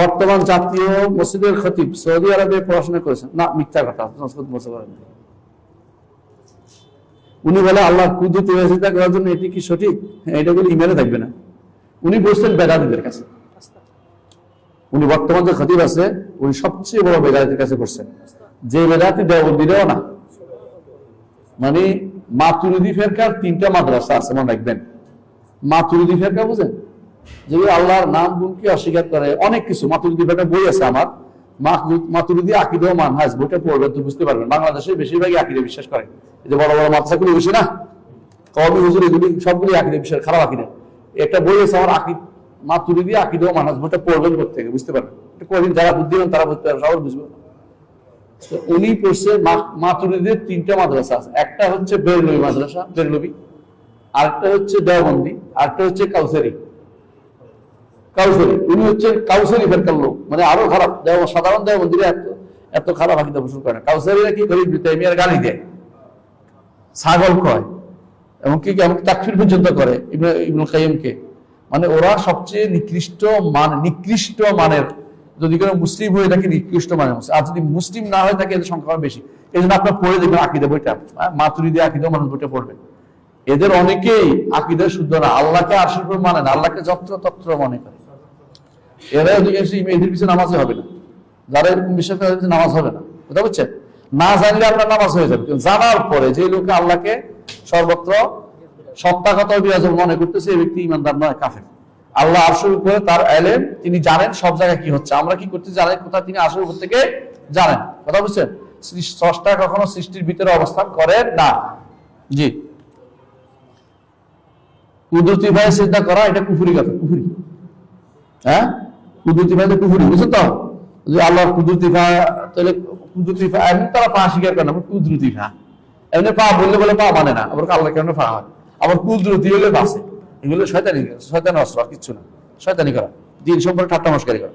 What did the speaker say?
বর্তমান জাতীয় মসজিদের খতিব সৌদি আরবে পড়াশোনা করেছেন। না মিথ্যা কথা উনি বলে আল্লাহ কুদরতি ওয়াসিতা করার জন্য এটি কি সঠিক? হ্যাঁ, এটা বলে ইমেলে থাকবে না। উনি বসছেন বেদাতিদের কাছে। উনি বর্তমান যে খতিব আছে উনি সবচেয়ে বড় বেদাতির কাছে করছেন যে বেদাতি দেওবন্দিরেও না। মানে মাতুরিদি ফেরকার তিনটা মাদ্রাসা আছে মনে রাখবেন। মাতুরিদি ফেরকা বুঝেন? যেগুলো আল্লাহর নাম গুণকে অস্বীকার করে। অনেক কিছু মাতুরিদি ফেরকা বই আছে আমার। মাতুরিদি আকিদ ও মানহাজ, বইটা পড়বেন তো বুঝতে পারবেন। বাংলাদেশে বেশিরভাগই আকিদে বিশ্বাস করে। যে বড় বড় মাদ্রাসাগুলো বসে না? কবি হুজুর এগুলি সবগুলি আকিদে বিশ্বাস খারাপ আকিদে। একটা বই আছে আমার আকিদ মাতুরিদি বইটা পড়বেন থেকে বুঝতে পারবেন। কদিন যারা বুদ্ধিমান তারা বুঝতে পারবে সবাই বুঝবে। উনি পড়ছে মাতুরিদের তিনটা মাদ্রাসা আছে। একটা হচ্ছে বেরলবি মাদ্রাসা, বেরলবি। আরেকটা হচ্ছে দেওবন্দি, আরেকটা হচ্ছে কাউসারি। কাউসারি উনি হচ্ছে কাউসারি ফেরকার লোক। মানে আরও খারাপ। দেও সাধারণ দেওবন্দিরা এত এত খারাপ আকিদা পোষণ করে না। কাউসারিরা কি করে তাইমিয়ার গালি দেয়। ছাগল কয় এমনকি এমনকি তাকফির পর্যন্ত করে ইবনে- ইবনুল কাইয়িমকে। মানে ওরা সবচেয়ে নিকৃষ্ট মান নিকৃষ্ট মানের। যদি কোনো মুসলিম হয়ে থাকে নিকৃষ্ট মানের মুসলিম। আর যদি মুসলিম না হয়ে থাকে এদের সংখ্যা বেশি। এই জন্য আপনার পড়ে দেখবেন আকিদা বইটা। হ্যাঁ, মাতুরিদি আকিদা মানুষ বইটা পড়বেন এদের অনেকেই আকিদা শুদ্ধ না। আল্লাহকে আশীর করে মানে না। আল্লাহকে যত্র তত্র মনে করে। এরা নামাজে হবে না। যারা এরকম বিশ্বাস করে নামাজ হবে না। বুঝতে পারছেন না জানলে আপনার নামাজ হয়ে যাবে। জানার পরে যে লোকে আল্লাহকে সর্বত্র সত্তা কথা মনে করতেছে, এই ব্যক্তি ইমানদার নয়, কাফের। আল্লাহ আরশের উপরে তার এলেন তিনি জানেন সব জায়গায় কি হচ্ছে। আমরা কি করতে জানেন কোথায় তিনি উপর থেকে জানেন? কথা বুঝছেন? স্রষ্টা কখনো সৃষ্টির ভিতরে অবস্থান করেন না। জি। কুদরতি ভাই চিন্তা করা, এটা কুফুরি কথা, কুফুরি। হ্যাঁ? কুদরতি তো কুফুরি বুঝছেন তো? যে আল্লাহর কুদরতি ভা তাহলে কুদরতি ফা এমনি তারা পা স্বীকার করে না কুদরতি ভা এমনি পা বললে বলে পা মানে না, আবার আল্লাহ কেমন পা হয়। আবার কুদরতি হলে বাসে এগুলো শয়তানি শয়তানি অস্ত্র কিচ্ছু না। শয়তানি করা। দিন সম্পর্কে ঠাট্টা মস্কারি করা।